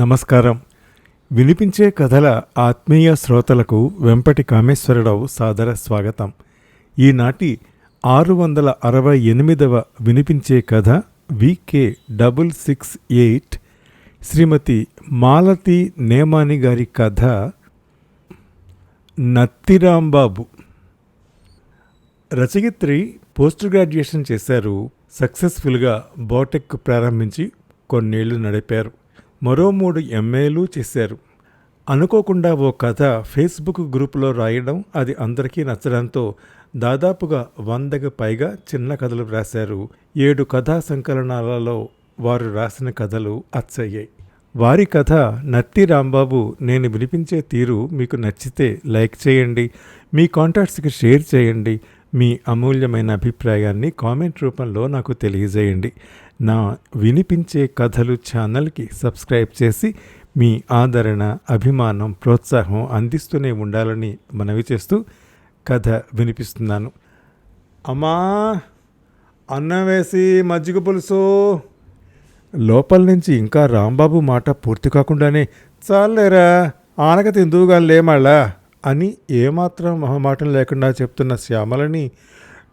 నమస్కారం. వినిపించే కథల ఆత్మీయ శ్రోతలకు వెంపటి కామేశ్వరరావు సాదర స్వాగతం. ఈనాటి ఆరు వందల అరవై ఎనిమిదవ వినిపించే కథ VK double six eight Srimathi Malathi Nemani గారి కథ నత్తిరాంబాబు. రచయిత్రి పోస్ట్ గ్రాడ్యుయేషన్ చేశారు. సక్సెస్ఫుల్గా బోటెక్ ప్రారంభించి కొన్నేళ్ళు నడిపారు. మరో మూడు ఎంఏలు చేశారు. అనుకోకుండా ఓ కథ ఫేస్బుక్ గ్రూపులో రాయడం అది అందరికీ నచ్చడంతో దాదాపుగా వందకు పైగా చిన్న కథలు రాశారు ఏడు కథా సంకలనాలలో వారు రాసిన కథలు అచ్చయ్యాయి. వారి కథ నత్తి రాంబాబు నేను వినిపించే తీరు మీకు నచ్చితే లైక్ చేయండి మీ కాంటాక్ట్స్కి షేర్ చేయండి మీ అమూల్యమైన అభిప్రాయాన్ని కామెంట్ రూపంలో నాకు తెలియజేయండి. నా వినిపించే కథలు ఛానల్కి సబ్స్క్రైబ్ చేసి మీ ఆదరణ అభిమానం ప్రోత్సాహం అందిస్తూనే ఉండాలని మనవి చేస్తూ కథ వినిపిస్తున్నాను. అమ్మా అన్నం వేసి మజ్జిగ పులుసు. లోపల నుంచి ఇంకా రాంబాబు మాట పూర్తి కాకుండానే చాలేరా ఆనక తిందువుగా లేమళ్ళా అని ఏమాత్రం మొహమాటం లేకుండా చెప్తున్న శ్యామలని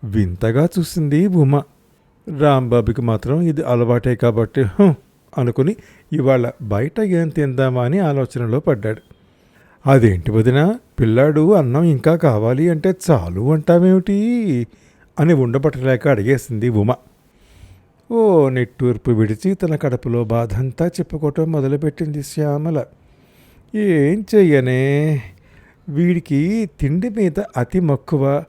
వింతగా చూసింది భూమ. రాంబాబుకి మాత్రం ఇది అలవాటే కాబట్టి అనుకుని ఇవాళ బయట ఏం తిందామా అని ఆలోచనలో పడ్డాడు. అదేంటి వదిన? పిల్లాడు అన్నం ఇంకా కావాలి అంటే చాలు అంటామేమిటి అని ఉండబట్టలేక అడిగేసింది ఉమ. ఓ నిట్టూర్పు విడిచి తన కడుపులో బాధంతా చెప్పుకోవటం మొదలుపెట్టింది శ్యామల. ఏం చెయ్యనే? వీడికి తిండి మీద అతి మక్కువ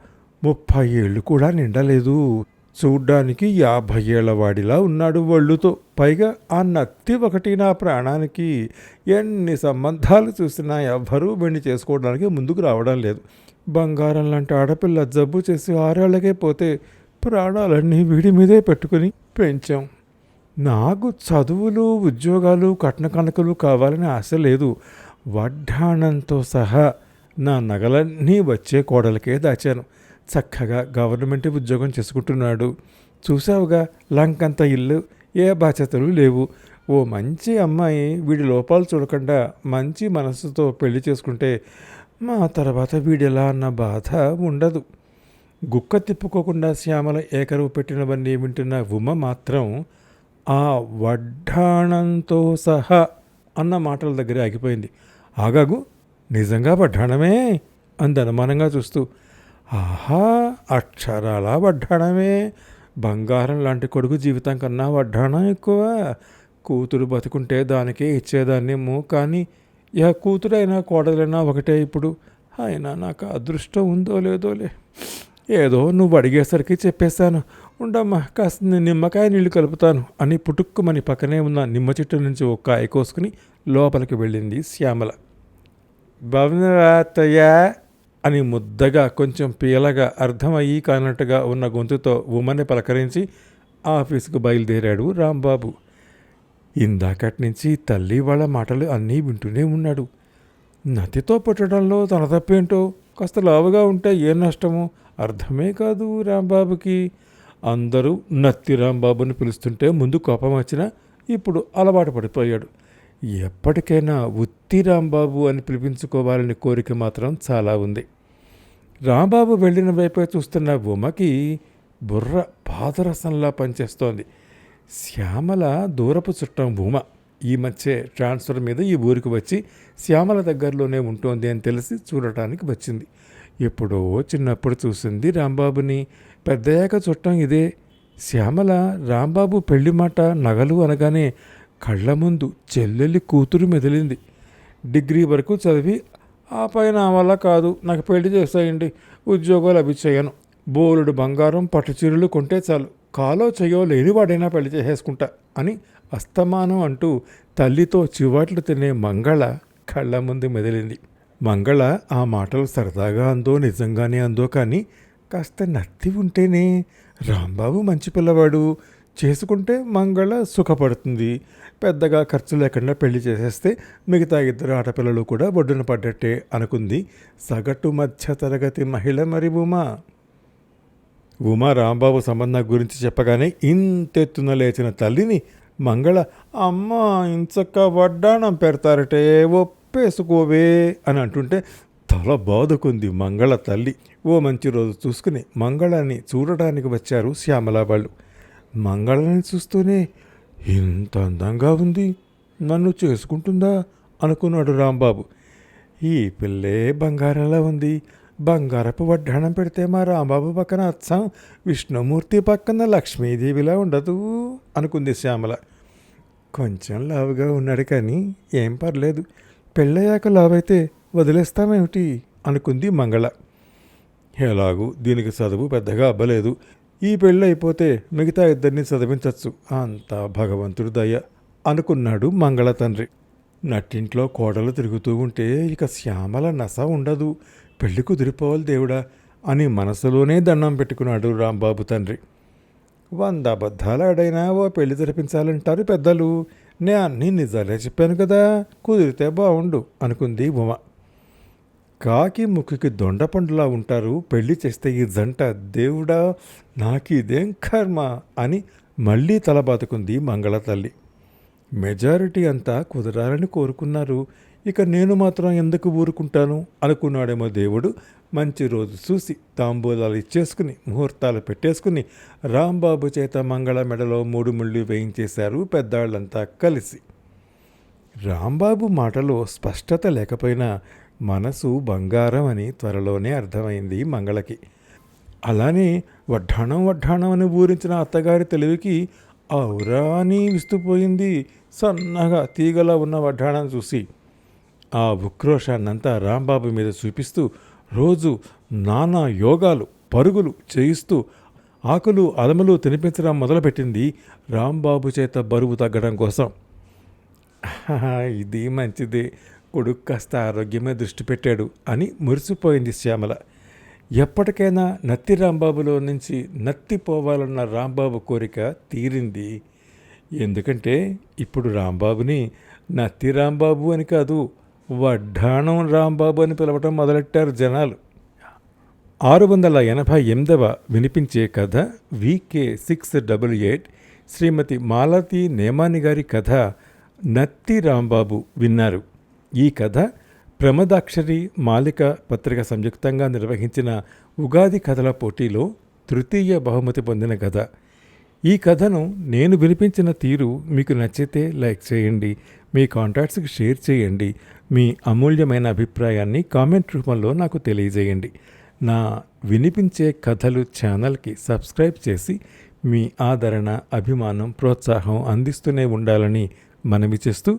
ముప్పై ఏళ్ళు కూడా నిండలేదు. చూడ్డానికి యాభై ఏళ్ళవాడిలా ఉన్నాడు ఒళ్ళుతో పైగా ఆ నత్తి ఒకటి నా ప్రాణానికి ఎన్ని సంబంధాలు చూసినా ఎవ్వరూ వెండి చేసుకోవడానికి ముందుకు రావడం లేదు. బంగారం లాంటి ఆడపిల్ల జబ్బు చేసి ఆరేళ్ళకే పోతే ప్రాణాలన్నీ వీడి మీదే పెట్టుకుని పెంచాం. నాకు చదువులు ఉద్యోగాలు కట్న కనకలు కావాలని ఆశ లేదు. వడ్డాణంతో సహా నా నగలన్నీ వచ్చే కోడలకే దాచాను. చక్కగా గవర్నమెంట్ ఉద్యోగం చేసుకుంటున్నాడు. చూసావుగా లంకంత ఇల్లు ఏ బాధ్యతలు లేవు. ఓ మంచి అమ్మాయి వీడి లోపాలు చూడకుండా మంచి మనసుతో పెళ్ళి చేసుకుంటే మా తర్వాత వీడిలా అన్న బాధ ఉండదు. గుక్క తిప్పుకోకుండా శ్యామల ఏకరువు పెట్టినవన్నీ వింటున్న ఉమ మాత్రం ఆ వడ్డాణంతో సహా అన్న మాటల దగ్గర ఆగిపోయింది. ఆగాగు నిజంగా వడ్డాణమే? అందనుమానంగా అనుమానంగా చూస్తూ. ఆహా అక్షరాల వడ్డాణమే. బంగారం లాంటి కొడుకు జీవితం కన్నా వడ్డాణం ఎక్కువ. కూతురు బతుకుంటే దానికే ఇచ్చేదాన్నేమో కానీ ఇక కూతురైనా కోడలైనా ఒకటే ఇప్పుడు. అయినా నాకు అదృష్టం ఉందో లేదోలే. ఏదో నువ్వు అడిగేసరికి చెప్పేశాను. ఉండమ్మా కాస్త నేను నిమ్మకాయ నీళ్ళు కలుపుతాను అని పుటుక్కుమని పక్కనే ఉన్న నిమ్మ చెట్టు నుంచి ఒక కాయ కోసుకుని లోపలికి వెళ్ళింది శ్యామల. భవనరాతయ్య! అని ముద్దగా కొంచెం పీలగా అర్థమయ్యి కానట్టుగా ఉన్న గొంతుతో ఉమ్మని పలకరించి ఆఫీసుకు బయలుదేరాడు రాంబాబు. ఇందాకటి నుంచి తల్లి వాళ్ళ మాటలు అన్నీ వింటూనే ఉన్నాడు. నతితో పుట్టడంలో తన తప్పేంటో కాస్త లావుగా ఉంటే ఏ నష్టమో అర్థమే కాదు రాంబాబుకి. అందరూ నత్తి రాంబాబుని పిలుస్తుంటే ముందు కోపం వచ్చినా ఇప్పుడు అలవాటు పడిపోయాడు. ఎప్పటికైనా ఉత్తి రాంబాబు అని పిలిపించుకోవాలని కోరిక మాత్రం చాలా ఉంది. రాంబాబు వెళ్ళిన వైపే చూస్తున్న ఉమకి బుర్ర పాదరసంలా పనిచేస్తోంది. శ్యామల దూరపు చుట్టం ఉమ. ఈ మధ్య ట్రాన్స్ఫర్ మీద ఈ ఊరికి వచ్చి శ్యామల దగ్గరలోనే ఉంటుంది అని తెలిసి చూడటానికి వచ్చింది. ఎప్పుడో చిన్నప్పుడు చూసింది రాంబాబుని. పెద్దయాక చుట్టం ఇదే. శ్యామల రాంబాబు పెళ్ళి మాట నగలు అనగానే కళ్ళ ముందు చెల్లెలి కూతురు మెదిలింది. డిగ్రీ వరకు చదివి ఆ పైన వల్ల కాదు నాకు పెళ్ళి చేసేయండి ఉద్యోగాలు అవి చేయను బోలుడు బంగారం పట్టు చీరలు కొంటే చాలు. కాలో చెయ్యో లేనివాడైనా పెళ్ళి చేసేసుకుంటా అని అస్తమానం అంటూ తల్లితో చివాట్లు తినే మంగళ కళ్ళ ముందు మెదిలింది. మంగళ ఆ మాటలు సరదాగా అందో నిజంగానే అందో కానీ కాస్త నత్తి ఉంటేనే రాంబాబు మంచి పిల్లవాడు. చేసుకుంటే మంగళ సుఖపడుతుంది. పెద్దగా ఖర్చు లేకుండా పెళ్ళి చేసేస్తే మిగతా ఇద్దరు ఆడపిల్లలు కూడా ఒడ్డున పడ్డట్టే అనుకుంది. సగటు మధ్య తరగతి మహిళ మరి ఉమా? ఉమా రాంబాబు సంబంధం గురించి చెప్పగానే ఇంతెత్తున లేచిన తల్లిని మంగళ అమ్మ ఇంచక్క వడ్డాణం పెడతారటే ఒప్పేసుకోవే అని అంటుంటే తల బాదుకుంది మంగళ తల్లి. ఓ మంచి రోజు చూసుకుని మంగళాన్ని చూడడానికి వచ్చారు శ్యామల వాళ్ళు. మంగళని చూస్తూనే ఇంత అందంగా ఉంది. నన్ను చేసుకుంటుందా? అనుకున్నాడు రాంబాబు. ఈ పిల్లే బంగారంలా ఉంది. బంగారపు వడ్డాణం పెడితే మా రాంబాబు పక్కన అచ్చం విష్ణుమూర్తి పక్కన లక్ష్మీదేవిలా ఉండదు అనుకుంది శ్యామల. కొంచెం లావుగా ఉన్నాడు కానీ ఏం పర్లేదు. పెళ్ళయ్యాక లావైతే వదిలేస్తామేమిటి? అనుకుంది మంగళ. ఎలాగూ దీనికి చదువు పెద్దగా అబ్బలేదు. ఈ పెళ్ళి అయిపోతే మిగతా ఇద్దరిని చదివించవచ్చు అంతా భగవంతుడు దయ అనుకున్నాడు మంగళ తండ్రి. నట్టింట్లో కోడలు తిరుగుతూ ఉంటే ఇక శ్యామల నస ఉండదు. పెళ్ళి కుదిరిపోవాలి దేవుడా అని మనసులోనే దండం పెట్టుకున్నాడు రాంబాబు తండ్రి. వంద అబద్ధాలు ఆడైనా ఓ పెళ్ళి జరిపించాలంటారు పెద్దలు. నే అన్నీ నిజాలే చెప్పాను కదా. కుదిరితే బాగుండు అనుకుంది ఉమ. కాకి ముక్కుకి దొండపండులా ఉంటారు పెళ్ళి చేస్తే ఈ జంట దేవుడా నాకిదేం కర్మ అని మళ్ళీ తలబాతుకుంది మంగళ తల్లి. మెజారిటీ అంతా కుదరాలని కోరుకున్నారు. ఇక నేను మాత్రం ఎందుకు ఊరుకుంటాను? అనుకున్నాడేమో దేవుడు. మంచి రోజు చూసి తాంబూలాలు ఇచ్చేసుకుని ముహూర్తాలు పెట్టేసుకుని రాంబాబు చేత మంగళ మెడలో మూడు ముళ్ళు వేయించేశారు పెద్దాళ్ళంతా కలిసి. రాంబాబు మాటలో స్పష్టత లేకపోయినా మనసు బంగారం అని త్వరలోనే అర్థమైంది మంగళకి. అలానే వడ్డాణం వడ్డాణం అని ఊరించిన అత్తగారి తెలివికి ఔరా అని విస్తుపోయింది సన్నగా తీగలా ఉన్న వడ్డాణం చూసి. ఆ ఉక్రోషాన్నంతా రాంబాబు మీద చూపిస్తూ రోజు నానా యోగాలు పరుగులు చేయిస్తూ ఆకులు అదమలు తినిపించడం మొదలుపెట్టింది రాంబాబు చేత బరువు తగ్గడం కోసం. ఇది మంచిది. కొడుకు కాస్త ఆరోగ్యమే దృష్టి పెట్టాడు అని మురిసిపోయింది శ్యామల. ఎప్పటికైనా నత్తి రాంబాబులో నుంచి నత్తి పోవాలన్న రాంబాబు కోరిక తీరింది. ఎందుకంటే ఇప్పుడు రాంబాబుని నత్తి రాంబాబు అని కాదు వడ్డాణం రాంబాబు అని పిలవటం మొదలెట్టారు జనాలు. ఆరు వందల ఎనభై ఎనిమిదవ వినిపించే కథ VK six double eight Srimathi Malathi Nemani గారి కథ నత్తి రాంబాబు విన్నారు. ఈ కథ ప్రమదాక్షరి మాలిక పత్రిక సంయుక్తంగా నిర్వహించిన ఉగాది కథల పోటీలో తృతీయ బహుమతి పొందిన కథ. ఈ కథను నేను వినిపించిన తీరు మీకు నచ్చితే లైక్ చేయండి మీ కాంటాక్ట్స్కి షేర్ చేయండి మీ అమూల్యమైన అభిప్రాయాన్ని కామెంట్ రూపంలో నాకు తెలియజేయండి. నా వినిపించే కథలు ఛానల్కి సబ్స్క్రైబ్ చేసి మీ ఆదరణ అభిమానం ప్రోత్సాహం అందిస్తూనే ఉండాలని మనవి చేస్తూ